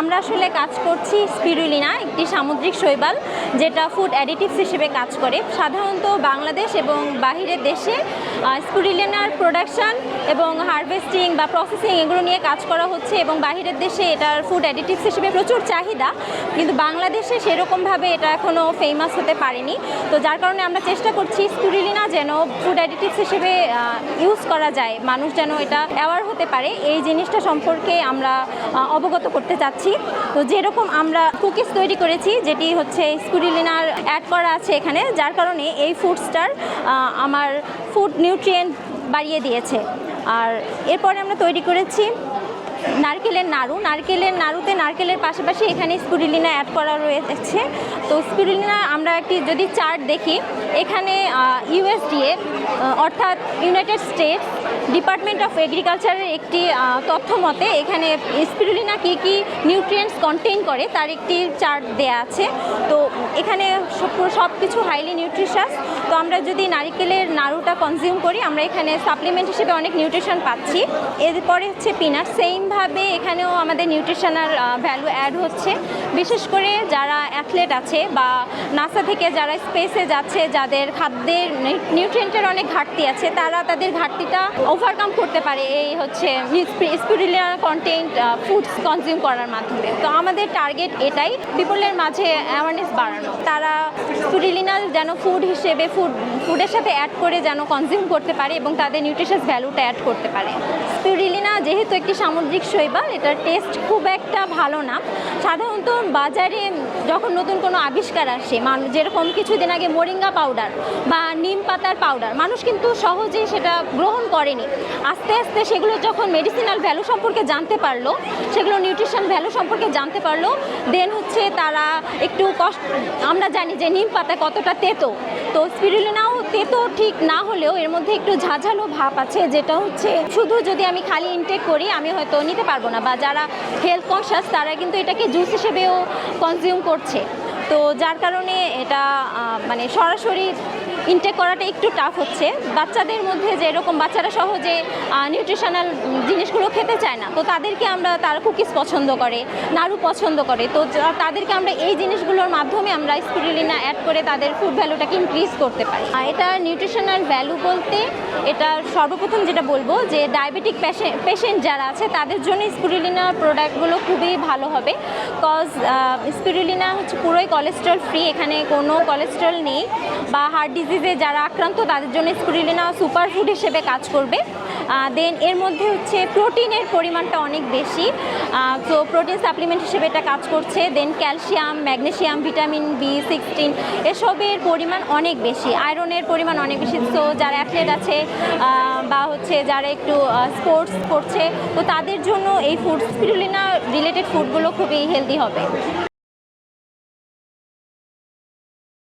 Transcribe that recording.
আমরা আসলে কাজ করছি স্পিরুলিনা, একটি সামুদ্রিক শৈবাল, যেটা ফুড অ্যাডিটিভস হিসেবে কাজ করে। সাধারণত বাংলাদেশ এবং বাহিরের দেশে স্পিরুলিনার প্রোডাকশন এবং হারভেস্টিং বা প্রসেসিং এগুলো নিয়ে কাজ করা হচ্ছে এবং বাহিরের দেশে এটার ফুড অ্যাডিটিভস হিসেবে প্রচুর চাহিদা, কিন্তু বাংলাদেশে সেরকমভাবে এটা এখনও ফেমাস হতে পারেনি। তো যার কারণে আমরা চেষ্টা করছি স্পিরুলিনা যেন ফুড অ্যাডিটিভস হিসেবে ইউজ করা যায়, মানুষ যেন এটা অ্যাওয়ার হতে পারে। এই জিনিসটা সম্পর্কে আমরা অবগত করতে চাচ্ছি। তো যেরকম আমরা কুকিজ তৈরি করেছি, যেটি হচ্ছে স্কুরিলিনার অ্যাড করা আছে এখানে, যার কারণে এই ফুডসটার আমার ফুড নিউট্রিয়েন্ট বাড়িয়ে দিয়েছে। আর এরপরে আমরা তৈরি করেছি নারকেলের নাড়ু। নারকেলের নাড়ুতে নারকেলের পাশাপাশি এখানে স্পিরুলিনা অ্যাড করা রয়েছে। তো স্পিরুলিনা আমরা একটি যদি চার্ট দেখি, এখানে ইউএসডিএ অর্থাৎ ইউনাইটেড স্টেটস ডিপার্টমেন্ট অফ এগ্রিকালচারের একটি তথ্য মতে, এখানে স্পিরুলিনা কী কী নিউট্রিয়েন্টস কন্টেইন করে, তার একটি চার্ট দেয়া আছে। তো এখানে সব কিছু হাইলি নিউট্রিশাস তো আমরা যদি নারিকেলের নাড়ুটা কনজিউম করি, আমরা এখানে সাপ্লিমেন্ট হিসেবে অনেক নিউট্রিশন পাচ্ছি। এরপরে হচ্ছে পিনাট সেইমভাবে এখানেও আমাদের নিউট্রিশনাল ভ্যালু অ্যাড হচ্ছে। বিশেষ করে যারা অ্যাথলেট আছে বা নাসা থেকে যারা স্পেসে যাচ্ছে, যাদের খাদ্যের নিউট্রিয়েন্টের অনেক ঘাটতি আছে, তারা তাদের ঘাটতিটা ওভারকাম করতে পারে এই হচ্ছে স্পিরিলিয়ার কন্টেন্ট ফুডস কনজিউম করার মাধ্যমে। তো আমাদের টার্গেট এটাই পিপলের মাঝে অ্যাওয়ারনেস বাড়ানো। তারা স্পিরিলিনাল যেন ফুড হিসেবে ফুড ফুডের সাথে অ্যাড করে যেন কনজিউম করতে পারে এবং তাদের নিউট্রিশাস ভ্যালুটা অ্যাড করতে পারে। স্পিরুলিনা যেহেতু একটি সামুদ্রিক শৈবাল, এটার টেস্ট খুব একটা ভালো না। সাধারণত বাজারে যখন নতুন কোনো আবিষ্কার আসে মানুষ যেরকম কিছুদিন আগে মোরিঙ্গা পাউডার বা নিম পাতার পাউডার মানুষ কিন্তু সহজেই সেটা গ্রহণ করেনি। আস্তে আস্তে সেগুলো যখন মেডিসিনাল ভ্যালু সম্পর্কে জানতে পারল, সেগুলো নিউট্রিশন ভ্যালু সম্পর্কে জানতে পারল দেন হচ্ছে তারা একটু কষ্ট আমরা জানি যে নিম পাতা কতটা তেতো। তো স্পিরুলিনাও তেতো ঠিক না হলেও এর মধ্যে একটু ঝাঝালো ভাব আছে, যেটা হচ্ছে শুধু যদি আমি খালি ইনটেক করি, আমি হয়তো নিতে পারব না। বা যারা হেলথ কনসিয়াস তারা কিন্তু এটাকে জুস হিসেবেও কনজিউম করছে। তো যার কারণে এটা মানে সরাসরি ইনটেক করাটা একটু টাফ হচ্ছে। বাচ্চাদের মধ্যে যেরকম বাচ্চারা সহজে নিউট্রিশনাল জিনিসগুলো খেতে চায় না, তো তাদেরকে আমরা, তারা কুকিজ পছন্দ করে, নাড়ু পছন্দ করে, তো তাদেরকে আমরা এই জিনিসগুলোর মাধ্যমে আমরা স্পিরুলিনা অ্যাড করে তাদের ফুড ভ্যালুটাকে ইনক্রিজ করতে পারি। এটা নিউট্রিশনাল ভ্যালু বলতে, এটা সর্বপ্রথম যেটা বলব যে ডায়াবেটিক পেশেন্ট যারা আছে, তাদের জন্য স্পিরুলিনা প্রোডাক্টগুলো খুবই ভালো হবে। কজ স্পিরুলিনা হচ্ছে পুরোই কোলেস্ট্রল ফ্রি এখানে কোনো কোলেস্ট্রল নেই, বা হার্ট ডিজিজে যারা আক্রান্ত, তাদের জন্য স্পিরুলিনা সুপার ফুড হিসেবে কাজ করবে। দেন এর মধ্যে হচ্ছে প্রোটিনের পরিমাণটা অনেক বেশি। তো প্রোটিন সাপ্লিমেন্ট হিসেবে এটা কাজ করছে। Then calcium magnesium vitamin B sixteen এসবের পরিমাণ অনেক বেশি। আয়রনের পরিমাণ অনেক বেশি। তো যারা অ্যাথলেট আছে বা হচ্ছে যারা একটু স্পোর্টস করছে, তো তাদের জন্য এই ফুড স্পিরুলিনা রিলেটেড ফুডগুলো খুবই হেলদি হবে।